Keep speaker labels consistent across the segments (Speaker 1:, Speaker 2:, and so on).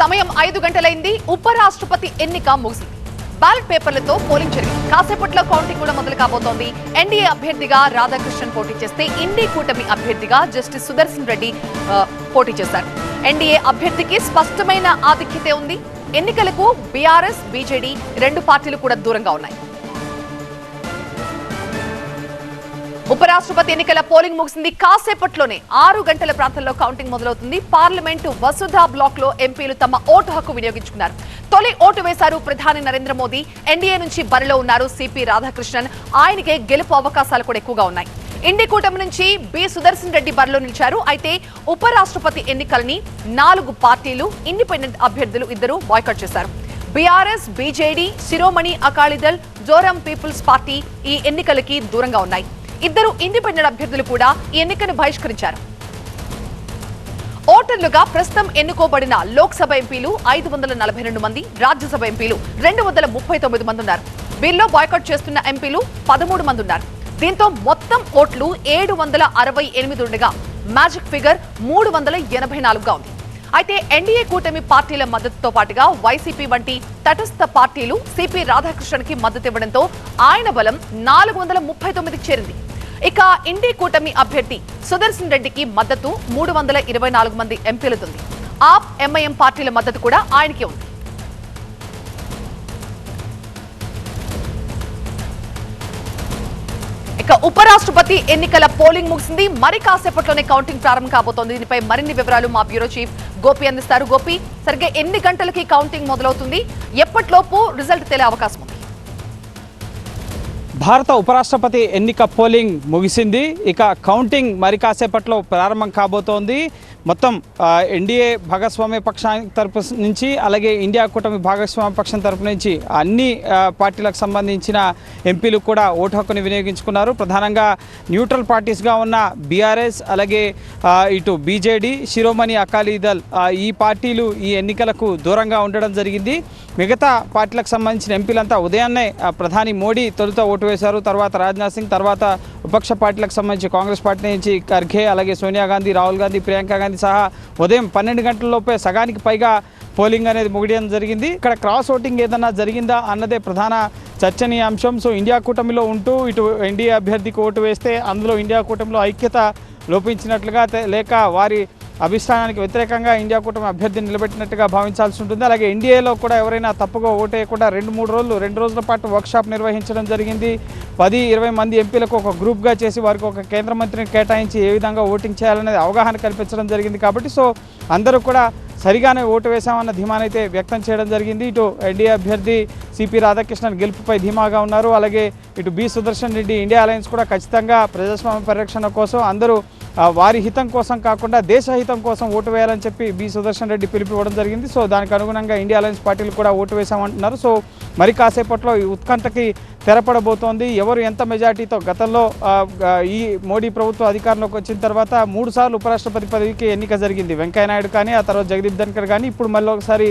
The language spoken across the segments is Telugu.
Speaker 1: సమయం ఐదు గంటలైంది. ఉపరాష్ట్రపతి ఎన్నిక ముగిసింది. బ్యాలెట్ పేపర్లతో పోలింగ్ జరిగింది. కాసేపట్లో కౌంటింగ్ కూడా మొదలు కాబోతోంది. ఎన్డీఏ అభ్యర్థిగా రాధాకృష్ణన్ పోటీ చేస్తే ఇండి కూటమి అభ్యర్థిగా జస్టిస్ సుదర్శన్ రెడ్డి పోటీ చేశారు. ఎన్డీఏ అభ్యర్థికి స్పష్టమైన ఆధిక్యత ఉంది. ఎన్నికలకు బీఆర్ఎస్ బీజేడీ రెండు పార్టీలు కూడా దూరంగా ఉన్నాయి. ఉపరాష్ట్రపతి ఎన్నికల పోలింగ్ ముగిసింది. కాసేపట్లోనే ఆరు గంటల ప్రాంతంలో కౌంటింగ్ మొదలవుతుంది. పార్లమెంటు వసుధా బ్లాక్లో ఎంపీలు తమ ఓటు హక్కు వినియోగించుకున్నారు. తొలి ఓటు వేశారు ప్రధాని నరేంద్ర మోదీ. ఎన్డీఏ నుంచి బరిలో ఉన్నారు సిపి రాధాకృష్ణన్. ఆయనకే గెలుపు అవకాశాలు కూడా ఎక్కువగా ఉన్నాయి. ఇండి కూటమి నుంచి బి సుదర్శన్ రెడ్డి బరిలో నిలిచారు. అయితే ఉపరాష్ట్రపతి ఎన్నికల్ని నాలుగు పార్టీలు ఇండిపెండెంట్ అభ్యర్థులు ఇద్దరు బాయ్కట్ చేశారు. BRS BJD Shiromani Akali Dal Zoram people's party ఈ ఎన్నికలకి దూరంగా ఉన్నాయి. ఇద్దరు ఇండిపెండెంట్ అభ్యర్థులు కూడా ఈ ఎన్నికను బహిష్కరించారు. ఓటర్లుగా ప్రస్తుతం ఎన్నుకోబడిన లోక్సభ ఎంపీలు ఐదు వందల నలభై రెండు మంది రాజ్యసభ ఎంపీలు రెండు వందల ముప్పై తొమ్మిది మంది ఉన్నారు. బిల్లో బాయ్కట్ చేస్తున్న ఎంపీలు పదమూడు మంది ఉన్నారు. దీంతో మొత్తం ఓట్లు ఏడు వందల అరవై ఎనిమిది ఉండగా మ్యాజిక్ ఫిగర్ మూడు వందల ఎనభై నాలుగుగా ఉంది. అయితే ఎన్డీఏ కూటమి పార్టీల మద్దతుతో పాటుగా వైసీపీ వంటి తటస్థ పార్టీలు సిపి రాధాకృష్ణన్కి మద్దతు ఇవ్వడంతో ఆయన బలం నాలుగు వందల ముప్పై తొమ్మిదికి చేరింది. ఇక ఇండి కూటమి అభ్యర్థి సుదర్శన్ రెడ్డికి మద్దతు మూడు వందల ఇరవై నాలుగు మంది ఎంపీలతుంది. ఆప్ ఎంఐఎం పార్టీల మద్దతు కూడా ఆయనకే ఉంది. ఇక ఉపరాష్ట్రపతి ఎన్నికల పోలింగ్ ముగిసింది. మరి కాసేపట్లోనే కౌంటింగ్ ప్రారంభం కాబోతోంది. దీనిపై మరిన్ని వివరాలు మా బ్యూరో చీఫ్ గోపి అందిస్తారు. గోపి సరిగ్గా ఎన్ని గంటలకి కౌంటింగ్ మొదలవుతుంది? ఎప్పటిలోపు రిజల్ట్ తెలియ అవకాశం ఉంది?
Speaker 2: భారత ఉపరాష్ట్రపతి ఎన్నిక పోలింగ్ ముగిసింది. ఇక కౌంటింగ్ మరి కాసేపట్లో ప్రారంభం కాబోతోంది. మొత్తం ఎన్డీఏ భాగస్వామ్య పక్షానికి తరపు నుంచి అలాగే ఇండియా కూటమి భాగస్వామ్య పక్షం తరపు నుంచి అన్ని పార్టీలకు సంబంధించిన ఎంపీలు కూడా ఓటు హక్కుని వినియోగించుకున్నారు. ప్రధానంగా న్యూట్రల్ పార్టీస్గా ఉన్న బీఆర్ఎస్ అలాగే ఇటు బీజేడీ శిరోమణి అకాలీదల్ ఈ పార్టీలు ఈ ఎన్నికలకు దూరంగా ఉండడం జరిగింది. మిగతా పార్టీలకు సంబంధించిన ఎంపీలంతా ఉదయాన్నే ప్రధాని మోడీ తొలుత ఓటు వేశారు. తర్వాత రాజ్నాథ్ సింగ్ తర్వాత విపక్ష పార్టీలకు సంబంధించి కాంగ్రెస్ పార్టీ నుంచి ఖర్గే అలాగే సోనియా గాంధీ రాహుల్ గాంధీ ప్రియాంక గాంధీ సహా ఉదయం పన్నెండు గంటలలోపే సగానికి పైగా పోలింగ్ అనేది ముగియడం జరిగింది. ఇక్కడ క్రాస్ ఓటింగ్ ఏదన్నా జరిగిందా అన్నదే ప్రధాన చర్చనీయాంశం. సో ఇండియా కూటమిలో ఉంటూ ఇటు ఎన్డీఏ అభ్యర్థికి ఓటు వేస్తే అందులో ఇండియా కూటమిలో ఐక్యత లోపించినట్లుగా లేక వారి అభిష్టానానికి వ్యతిరేకంగా ఇండియా కూటమి అభ్యర్థిని నిలబెట్టినట్టుగా భావించాల్సి ఉంటుంది. అలాగే ఎన్డీఏలో కూడా ఎవరైనా తప్పుగా ఓటేయకుండా రెండు మూడు రోజులు రెండు రోజుల పాటు వర్క్షాప్ నిర్వహించడం జరిగింది. పది ఇరవై మంది ఎంపీలకు ఒక గ్రూప్గా చేసి వారికి ఒక కేంద్ర మంత్రిని కేటాయించి ఏ విధంగా ఓటింగ్ చేయాలనేది అవగాహన కల్పించడం జరిగింది కాబట్టి సో అందరూ కూడా సరిగానే ఓటు వేశామన్న ధీమానైతే వ్యక్తం చేయడం జరిగింది. ఇటు ఎన్డీఏ అభ్యర్థి సిపి రాధాకృష్ణన్ గెలుపుపై ధీమాగా ఉన్నారు. అలాగే ఇటు B Sudarshan Reddy India alliance కూడా ఖచ్చితంగా ప్రజాస్వామ్య పరిరక్షణ కోసం అందరూ వారి హితం కోసం కాకుండా దేశ హితం కోసం ఓటు వేయాలని చెప్పి బి సుదర్శన్ రెడ్డి పిలిపివ్వడం జరిగింది. సో దానికి అనుగుణంగా ఇండియా అలయన్స్ పార్టీలు కూడా ఓటు వేశామంటున్నారు. సో మరి కాసేపట్లో ఈ ఉత్కంఠకి తెరపడబోతోంది. ఎవరు ఎంత మెజార్టీతో గతంలో ఈ మోడీ ప్రభుత్వం అధికారంలోకి వచ్చిన తర్వాత మూడు సార్లు ఉపరాష్ట్రపతి పదవికి ఎన్నిక జరిగింది. వెంకయ్యనాయుడు కానీ ఆ తర్వాత జగదీప్ ధన్కర్ కానీ ఇప్పుడు మళ్ళీ ఒకసారి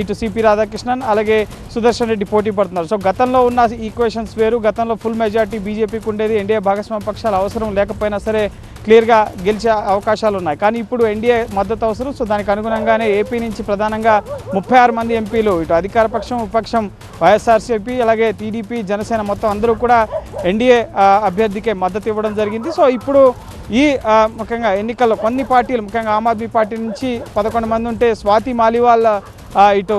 Speaker 2: ఇటు సిపి రాధాకృష్ణన్ అలాగే సుదర్శన్ రెడ్డి పోటీ పడుతున్నారు. సో గతంలో ఉన్న ఈక్వేషన్స్ వేరు గతంలో ఫుల్ మెజార్టీ బీజేపీకి ఉండేది ఎన్డీఏ భాగస్వామ్య పక్షాలు అవసరం లేకపోయినా సరే క్లియర్గా గెలిచే అవకాశాలు ఉన్నాయి. కానీ ఇప్పుడు ఎన్డీఏ మద్దతు అవసరం సో దానికి అనుగుణంగానే ఏపీ నుంచి ప్రధానంగా ముప్పై ఆరు మంది ఎంపీలు ఇటు అధికార పక్షం విపక్షం వైఎస్ఆర్సీపీ అలాగే టీడీపీ జనసేన మొత్తం అందరూ కూడా ఎన్డీఏ అభ్యర్థికే మద్దతు ఇవ్వడం జరిగింది. సో ఇప్పుడు ఈ ముఖ్యంగా ఎన్నికల్లో కొన్ని పార్టీలు ముఖ్యంగా ఆమ్ ఆద్మీ పార్టీ నుంచి పదకొండు మంది ఉంటే స్వాతి మాలివాల్ ఇటు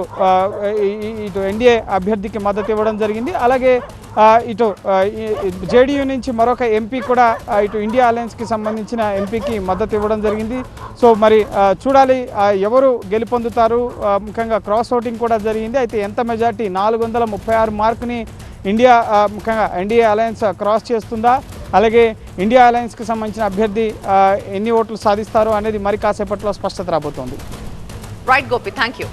Speaker 2: ఇటు ఎన్డీఏ అభ్యర్థికి మద్దతు ఇవ్వడం జరిగింది. అలాగే ఇటు జేడీయూ నుంచి మరొక ఎంపీ కూడా ఇటు ఇండియా అలయన్స్కి సంబంధించిన ఎంపీకి మద్దతు ఇవ్వడం జరిగింది. సో మరి చూడాలి ఎవరు గెలుపొందుతారు ముఖ్యంగా క్రాస్ ఓటింగ్ కూడా జరిగింది. అయితే ఎంత మెజార్టీ? నాలుగు వందల ముప్పై ఆరు మార్కుని ఇండియా ముఖ్యంగా ఎన్డీఏ అలయన్స్ క్రాస్ చేస్తుందా? అలాగే ఇండియా అలయన్స్కి సంబంధించిన అభ్యర్థి ఎన్ని ఓట్లు సాధిస్తారో అనేది మరి కాసేపట్లో స్పష్టత రాబోతోంది.
Speaker 1: Right Gopi thank you